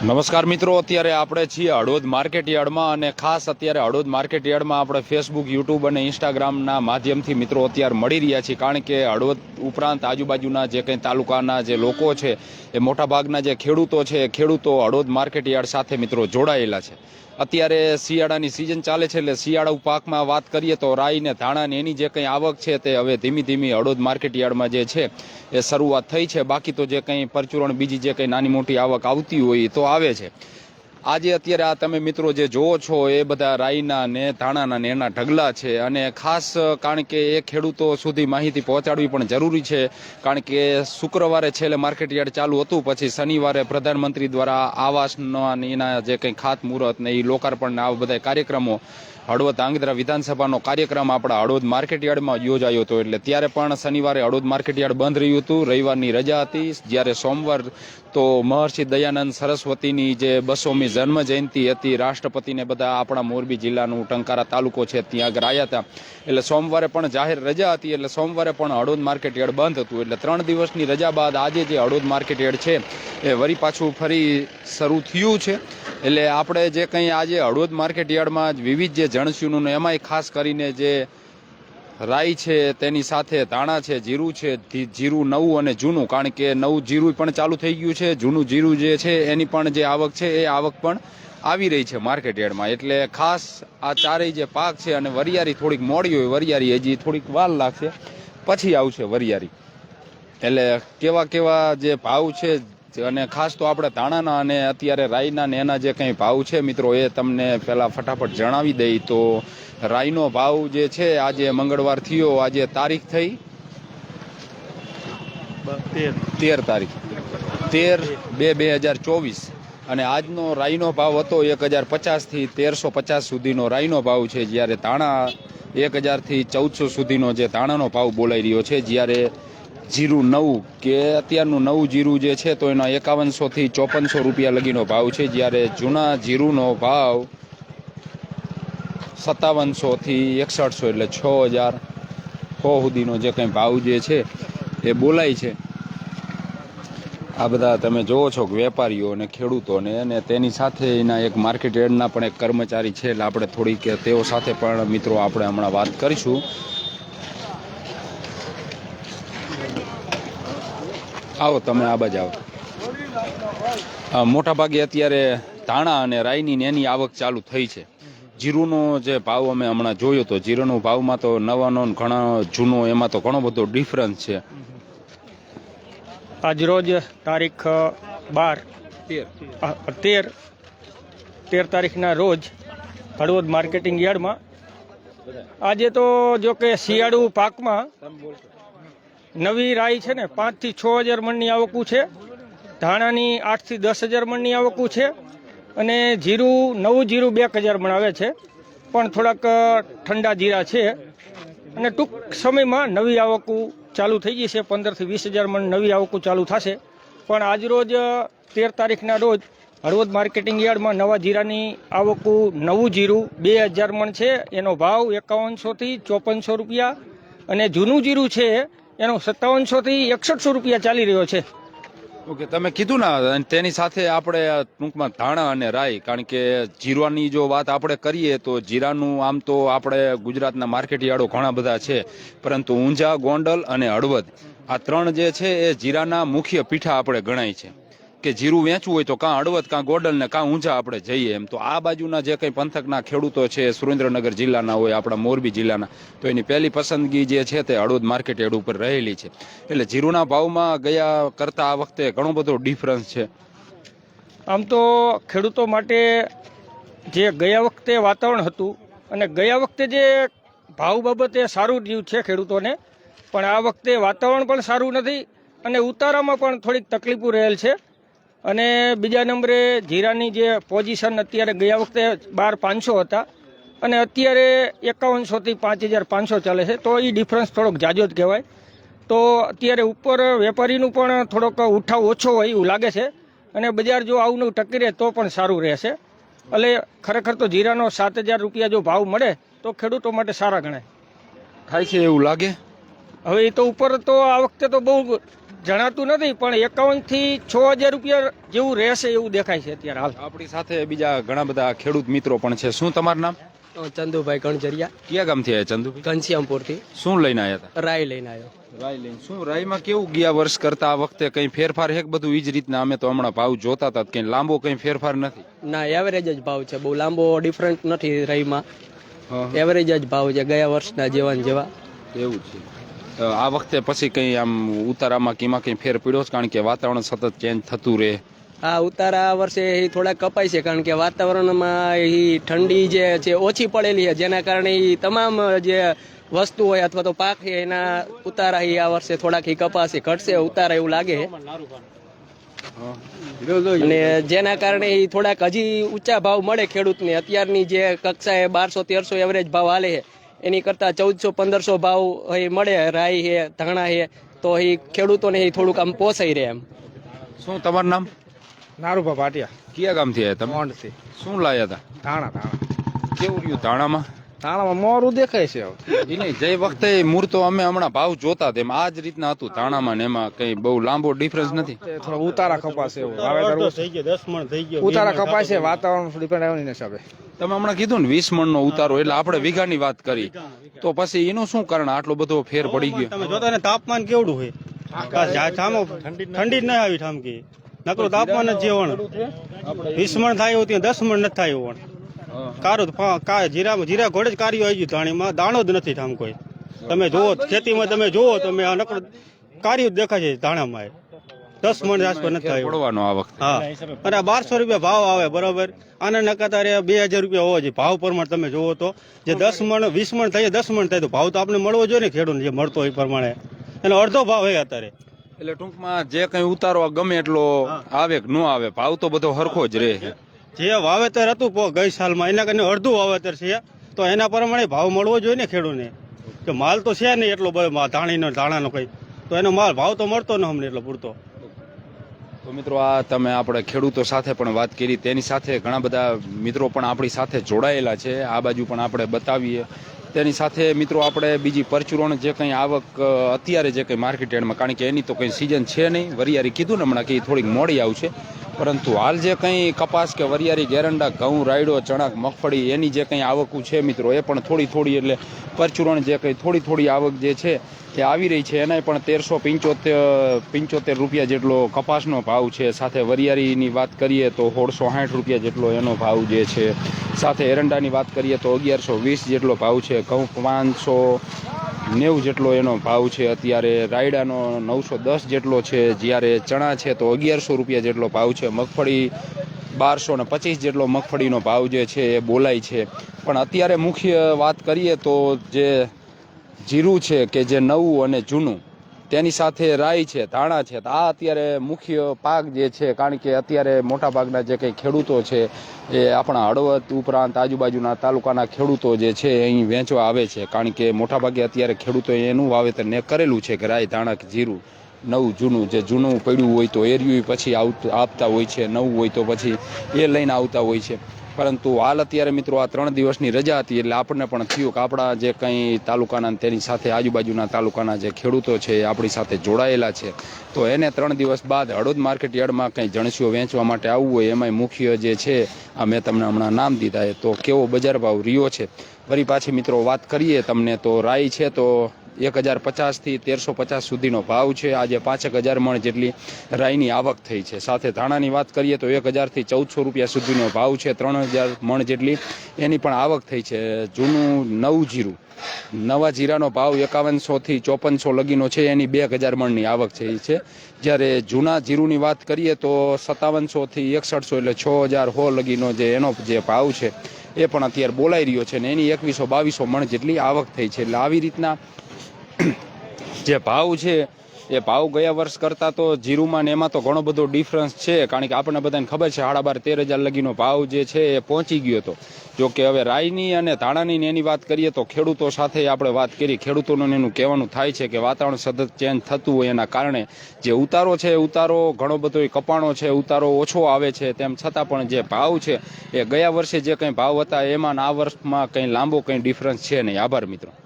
નમસ્કાર મિત્રો, અત્યારે આપણે છીએ હળવદ માર્કેટ યાર્ડમાં અને ખાસ અત્યારે હળવદ માર્કેટયાર્ડમાં આપણે ફેસબુક યુટ્યુબ અને ઇન્સ્ટાગ્રામના માધ્યમથી મિત્રો અત્યારે મળી રહ્યા છીએ. કારણ કે હળવદ ઉપરાંત આજુબાજુના જે કંઈ તાલુકાના જે લોકો છે, એ મોટાભાગના જે ખેડૂતો છે, એ ખેડૂતો હળવદ માર્કેટ યાર્ડ સાથે મિત્રો જોડાયેલા છે. અત્યારે શિયાળાની સિઝન ચાલે છે એટલે શિયાળા પાકમાં વાત કરીએ તો રાઈ ને ધાણા એની જે કંઈ આવક છે તે હવે ધીમી ધીમી હળવદ માર્કેટ યાર્ડમાં જે છે, એ શરૂઆત થઈ છે. બાકી તો જે કંઈ પરચુરણ બીજી જે કંઈ નાની મોટી આવક આવતી હોય તો આવે છે. આજે અત્યારે આ તમે મિત્રો જે જોવો છો, એ બધા રાઈના ને ધાણાના ને એના ઢગલા છે અને ખાસ કારણ કે એ ખેડૂતો સુધી માહિતી પહોંચાડવી પણ જરૂરી છે. કારણ કે શુક્રવારે છેલ્લે માર્કેટ યાર્ડ ચાલુ હતું, પછી શનિવારે પ્રધાનમંત્રી દ્વારા આવાસના એના જે કંઈ ખાતમુહૂર્ત ને એ લોકાર્પણ આ બધા કાર્યક્રમો હળવદ આંગધ્રા વિધાનસભાનો કાર્યક્રમ આપણા હળવદ માર્કેટ યાર્ડમાં યોજાયો હતો. એટલે ત્યારે પણ શનિવારે હળવદ માર્કેટ યાર્ડ બંધ રહ્યું હતું. રવિવારની રજા હતી. જ્યારે સોમવાર તો મહર્ષિ દયાનંદ સરસ્વતીની જે બસોમી જન્મ જયંતિ હતી, રાષ્ટ્રપતિને બધા આપણા મોરબી જિલ્લાનું ટંકારા તાલુકો છે ત્યાં આગળ આવ્યા હતા. એટલે સોમવારે પણ જાહેર રજા હતી. એટલે સોમવારે પણ હળવદ માર્કેટયાર્ડ બંધ હતું. એટલે ત્રણ દિવસની રજા બાદ આજે જે હળવદ માર્કેટયાર્ડ છે, એ વળી પાછું ફરી શરૂ થયું છે. એટલે આપણે જે કંઈ આજે હળવદ માર્કેટ યાર્ડમાં જ વિવિધ જે જણસ્યુનું એમાંય ખાસ કરીને જે રાઈ છે, તેની સાથે ધાણા છે, જીરું છે જીરું નવું અને જૂનું, કારણ કે નવું જીરું પણ ચાલુ થઈ ગયું છે, જૂનું જીરું જે છે એની પણ જે આવક છે, એ આવક પણ આવી રહી છે માર્કેટ યાર્ડમાં. એટલે ખાસ આ ચારેય જે પાક છે અને વરિયારી થોડીક મોડી હોય વરિયારી હજી થોડીક વાર લાગશે, પછી આવશે વરિયારી એટલે કેવા કેવા જે ભાવ છે અને ખાસ તો આપણે ધાણાના અને અત્યારે રાઈના ને એના જે કંઈ ભાવ છે મિત્રો એ તમને પહેલાં ફટાફટ જણાવી દઈ તો રાઈનો ભાવ જે છે આજે મંગળવાર થયો આજે તારીખ થઈ? તેર. તારીખ. તેર બે બે હજાર ચોવીસ. અને આજનો રાઈનો ભાવ હતો એક હજાર પચાસથી તેરસો પચાસ સુધીનો રાઈનો ભાવ છે જ્યારે ધાણા એક હજારથી ચૌદસો સુધીનો જે ધાણાનો ભાવ બોલાઈ રહ્યો છે જ્યારે જીરું નવું, કે અત્યારનું નવું જીરું જે છે તો એનો એકાવનસોથી ચોપનસો રૂપિયા લગીનો ભાવ છે, જ્યારે જૂના જીરુંનો ભાવ સત્તાવનસોથી એકસઠસો એટલે છ હજાર સુધીનો જે કંઈ ભાવ જે છે, એ બોલાય છે. આ બધા તમે જોવો છો કે વેપારીઓ અને ખેડૂતોને અને તેની સાથે એના એક માર્કેટ યાર્ડના પણ એક કર્મચારી છે, એટલે આપણે થોડીક તેઓ સાથે પણ મિત્રો આપણે હમણાં વાત કરીશું. આવો તમે આ બાજુ આવો. મોટા ભાગે અત્યારે ધાણા અને રાઈની એની આવક ચાલુ થઈ છે. જીરુનો જે ભાવ અમે હમણાં જોયો તો જીરુનો ભાવમાં તો નવાનો ઘણા જૂનો એમાં તો ઘણો બધો ડિફરન્સ છે. આજરોજ તારીખ બાર. તેર. તેર તારીખના રોજ હળવદ માર્કેટિંગ યાર્ડમાં. આજે તો જો કે શિયાળુ પાકમાં નવી રાઈ છે ને, પાંચથી છ હજાર મણની આવકું છે. ધાણાની આઠથી દસ હજાર મણની આવકું છે. અને જીરું, નવું જીરું બે હજાર મણ આવે છે. પણ થોડાક ઠંડા જીરા છે. અને ટૂંક સમયમાં નવી આવકું ચાલુ થઈ જશે પંદરથી વીસ હજાર મણ નવી આવકું ચાલુ થશે. પણ આજરોજ તેર તારીખના રોજ હળવદ માર્કેટિંગ યાર્ડમાં નવા જીરાની આવકું નવું જીરું બે હજાર મણ છે. એનો ભાવ એકાવનસોથી ચોપનસો રૂપિયા. અને જૂનું જીરું છે એનો સત્તાવનસોથી એકસઠસો રૂપિયા ચાલી રહ્યો છે. ઓકે, તમે કીધું ને તેની સાથે આપણે ટૂંકમાં ધાણા અને રાઈ, કારણ કે જીરાની જો વાત આપણે કરીએ તો જીરાનું આમ તો આપણે ગુજરાતના માર્કેટ યાર્ડો ઘણા બધા છે, પરંતુ ઊંઝા, ગોંડલ અને હળવદ આ ત્રણ જે છે એ જીરાના મુખ્ય પીઠા આપણે ગણાય છે. કે જીરું વેચવું હોય તો કાં હળવદ, કાં ગોડલ ને કાં ઊંઝા આપણે જઈએ એમ. તો આ બાજુના જે કંઈ પંથકના ખેડૂતો છે, સુરેન્દ્રનગર જિલ્લાના હોય, આપણા મોરબી જિલ્લાના, તો એની પહેલી પસંદગી જે છે તે હળવદ માર્કેટ એડ ઉપર રહેલી છે. એટલે જીરુના ભાવમાં ગયા કરતા આ વખતે ઘણો બધો ડિફરન્સ છે. આમ તો ખેડૂતો માટે જે ગયા વખતે વાતાવરણ હતું અને ગયા વખતે જે ભાવ બાબતે સારું રહ્યું છે ખેડૂતોને, પણ આ વખતે વાતાવરણ પણ સારું નથી અને ઉતારામાં પણ થોડીક તકલીફો રહેલ છે. અને બીજા નંબરે જીરાની જે પોઝિશન અત્યારે ગયા વખતે બાર પાંચસો હતા અને અત્યારે એકાવનસોથી પાંચ હજાર પાંચસો ચાલે છે તો એ ડિફરન્સ થોડોક જાજો જ કહેવાય. તો અત્યારે ઉપર વેપારીનું પણ થોડોક ઉઠાવ ઓછો હોય એવું લાગે છે અને બજાર જો આવું ટકી રહે તો પણ સારું રહેશે. એટલે ખરેખર તો જીરાનો સાત હજાર રૂપિયા જો ભાવ મળે તો ખેડૂતો માટે સારા ગણાય. થાય છે એવું લાગે? હવે એ તો ઉપર તો આ વખતે તો બહુ જણાતું નથી પણ એકાવનથી છ હજાર રૂપિયા જેવું રહેશે એવું દેખાય છે અત્યારે હાલ. આપણી સાથે બીજા ઘણા બધા ખેડૂત મિત્રો પણ છે. શું તમારું નામ? ચંદુભાઈ કણજરિયા. કયા ગામથી આવ્યા ચંદુભાઈ? ઘનશ્યામપુરથી. શું લઈને આવ્યા હતા? રાય લઈને આવ્યો. રાય લઈને. શું રાયમાં કેવું ગયા વર્ષ કરતા? આ વખતે કઈ ફેરફાર હેક બધું ઈ જ રીતના? અમે તો હમણાં ભાવ જોતા હતા કઈ લાંબો કઈ ફેરફાર નથી. ના એવરેજ જ ભાવ છે. બહુ લાંબો ડિફરન્ટ નથી રાઈમાં. એવરેજ જ ભાવ છે ગયા વર્ષના જેવા જેવા. એવું છે. આ વખતે પછી કઈ આમ ઉતારામાં કીમાં કઈ ફેર પડ્યો છે? કારણ કે વાતાવરણ સતત ચેન્જ થતું રહે. આ ઉતારા આ વર્ષે એ થોડા કપાય છે, કારણ કે વાતાવરણમાં એ ઠંડી જે છે, ઓછી પડેલી છે. જેના કારણે એ તમામ જે વસ્તુ હોય અથવા તો પાક છે, એના ઉતારા એ આ વર્ષે થોડાક એ કપાશે, ઘટશે, ઉતારા એવું લાગે અને જેના કારણે એ થોડાક હજી ઊંચા ભાવ મળે ખેડૂતને. અત્યારની જે કક્ષાએ બારસો, તેરસો એવરેજ ભાવ હાલે છે. એની કરતા ચૌદસો પંદરસો ભાવ અહીં મળે રાઈ છે ધાણા છે તો એ ખેડૂતોને થોડુંક આમ પોસાઈ રહે એમ. શું તમારું નામ? નારુભા ભાટિયા. કયા ગામથી આવ્યા તમે? મોંડથી. શું લાયા હતા? ધાણા ધાણા. કેવું રહ્યું ધાણામાં? ધાણામાં મોરું દેખાય છે નહીં જે વખતે મૂર્તો અમે હમણાં ભાવ જોતા તેમ આ જ રીતના હતું ધાણામાં ને એમાં કઈ બહુ લાંબો ડિફરન્સ નથી. થોડા ઉતારા એવું. વાવેતર ઉતારા કપાશે વાતાવરણ ડિપેન્ડ આવ્યું હિસાબે. તમે હમણાં કીધું ને વીસ મણનો ઉતારો એટલે આપણે વીઘાની વાત કરી. તો પછી એનું શું કારણ? આટલો બધો ફેર પડી ગયો. તમે જોતા ને તાપમાન કેવડું હોય? ઠંડી જ ના આવી ઠામકી. નકરો તાપમાન જ જેવણ. વીસ મણ થાય એવું ત્યાં દસ મણ નથી થાય એવું કારું જીરામાં જીરા ઘોડે જ કાર્યો આવી ગયું. ધાણીમાં દાણો જ નથી ઠામ કોઈ. તમે જુઓ ખેતીમાં તમે જુઓ તમે આ નકરું કાર્યું દેખાય છે ધાણામાં દસ મણ આસપાસ નથી થાય પડવાનો આ વખતે. હા. અને બારસો રૂપિયા ભાવ આવે બરોબર? આના નકાતા રે બે હજાર રૂપિયા હોવો જોઈએ. ભાવ પ્રમાણે તમે જુઓ તો જે દસ મણ વીસ મણ થાય દસ મણ થાય તો ભાવ તો આપણે મળવો જોઈએ ને ખેડૂતને જે મળતો હોય એ પ્રમાણે. એનો અડધો ભાવ હોય અત્યારે. એટલે ટૂંકમાં જે કઈ ઉતારવા ગમે એટલો આવે કે ન આવે ભાવ તો બધો હરખો જ રહે. જે વાવેતર હતું ગઈ સાલમાં, એના કરીને અડધું વાવેતર છે. તો એના પ્રમાણે ભાવ મળવો જોઈએ ને ખેડૂતને કે માલ તો છે નહીં એટલો બધો ધાણીનો, ધાણાનો કંઈ. તો એનો માલ ભાવ તો મળતો ન અમને એટલો પૂરતો. તો મિત્રો, આ તમે આપણે ખેડૂતો સાથે પણ વાત કરી. તેની સાથે ઘણા બધા મિત્રો પણ આપણી સાથે જોડાયેલા છે. આ બાજુ પણ આપણે બતાવીએ. તેની સાથે મિત્રો, આપણે બીજી પરચુરણ જે કંઈ આવક અત્યારે જે કંઈ માર્કેટ યાર્ડમાં, કારણ કે એની તો કંઈ સિઝન છે નહીં. વરિયારી કીધું ને હમણાં કે એ થોડીક મોડી આવશે. પરંતુ હાલ જે કંઈ કપાસ કે વરિયારી ગેરંડા, ઘઉં, રાયડો, ચણાક, મગફળી, એની જે કંઈ આવકું છે મિત્રો, એ પણ થોડી થોડી એટલે પરચુરણ જે કંઈ થોડી થોડી આવક જે છે તે આવી રહી છે. એનાય પણ તેરસો પંચોતેર પંચોતેર રૂપિયા જેટલો કપાસનો ભાવ છે. સાથે વરિયાળીની વાત કરીએ તો સોળસો સાઠ રૂપિયા જેટલો એનો ભાવ જે છે. સાથે એરંડાની વાત કરીએ તો અગિયારસો વીસ જેટલો ભાવ છે. ઘઉં પાંચસો નેવું જેટલો એનો ભાવ છે, અત્યારે રાયડાનો નવસો દસ જેટલો છે, જ્યારે ચણા છે તો અગિયારસો રૂપિયા જેટલો ભાવ છે, મગફળી બારસો ને પચીસ જેટલો મગફળીનો ભાવ જે છે એ બોલાય છે. પણ અત્યારે મુખ્ય વાત કરીએ તો જે જીરું છે કે જે નવું અને જૂનું તેની સાથે રાઈ છે, ધાણા છે. આ અત્યારે મુખ્ય પાક જે છે, કારણ કે અત્યારે મોટાભાગના જે કંઈ ખેડૂતો છે, એ આપણા હળવદ ઉપરાંત આજુબાજુના તાલુકાના ખેડૂતો જે છે અહીં વેચવા આવે છે. કારણ કે મોટાભાગે અત્યારે ખેડૂતોએ એનું વાવેતર ને કરેલું છે કે રાઈ, ધાણા, કે જીરું. નવું જૂનું, જે જૂનું પડ્યું હોય તો એરિયું પછી આવતા હોય છે, નવું હોય તો પછી એ લઈને આવતા હોય છે. પરંતુ હાલ અત્યારે મિત્રો આ ત્રણ દિવસની રજા હતી એટલે આપણને પણ થયું કે આપણા જે કંઈ તાલુકાના તેની સાથે આજુબાજુના તાલુકાના જે ખેડૂતો છે એ આપણી સાથે જોડાયેલા છે. તો એને ત્રણ દિવસ બાદ હળોદ માર્કેટ યાર્ડમાં કંઈ જણસીઓ વેચવા માટે આવવું હોય એમાંય મુખ્ય જે છે, આ મેં તમને હમણાં નામ દીધા એ તો કેવો બજાર ભાવ રહ્યો છે? ફરી પાછી મિત્રો વાત કરીએ તમને. તો રાઈ છે તો એક હજાર પચાસથી તેરસો પચાસ સુધીનો ભાવ છે. આજે પાંચેક હજાર મણ જેટલી રાઈની આવક થઈ છે. સાથે ધાણાની વાત કરીએ તો એક હજારથી ચૌદસો રૂપિયા સુધીનો ભાવ છે. ત્રણ હજાર મણ જેટલી એની પણ આવક થઈ છે. જૂનું નવું જીરું, નવા જીરાનો ભાવ એકાવનસોથી ચોપનસો લગીનો છે. એની બે હજાર મણની આવક છે છે. જ્યારે જૂના જીરુની વાત કરીએ તો સત્તાવનસોથી એકસઠસો એટલે છ હજાર હો લગીનો જે એનો જે ભાવ છે એ પણ અત્યારે બોલાઈ રહ્યો છે ને એની એકવીસો બાવીસો મણ જેટલી આવક થઈ છે. એટલે આવી રીતના જે ભાવ છે, એ ભાવ ગયા વર્ષ કરતાં તો જીરુમાં ને એમાં તો ઘણો બધો ડિફરન્સ છે, કારણ કે આપણને બધાને ખબર છે, સાડા બાર, તેર હજાર લગીનો ભાવ જે છે, એ પહોંચી ગયો હતો જો કે હવે રાયની અને ધાણાની એની વાત કરીએ તો ખેડૂતો સાથે આપણે વાત કરી, ખેડૂતોનું એનું કહેવાનું થાય છે કે વાતાવરણ સતત ચેન્જ થતું હોય એના કારણે જે ઉતારો છે ઉતારો ઘણો બધો કપાણો છે ઉતારો ઓછો આવે છે, તેમ છતાં પણ જે ભાવ છે, એ ગયા વર્ષે જે કંઈ ભાવ હતા એમાં આ વર્ષમાં કંઈ લાંબો કંઈ ડિફરન્સ છે નહીં. આભાર મિત્રો.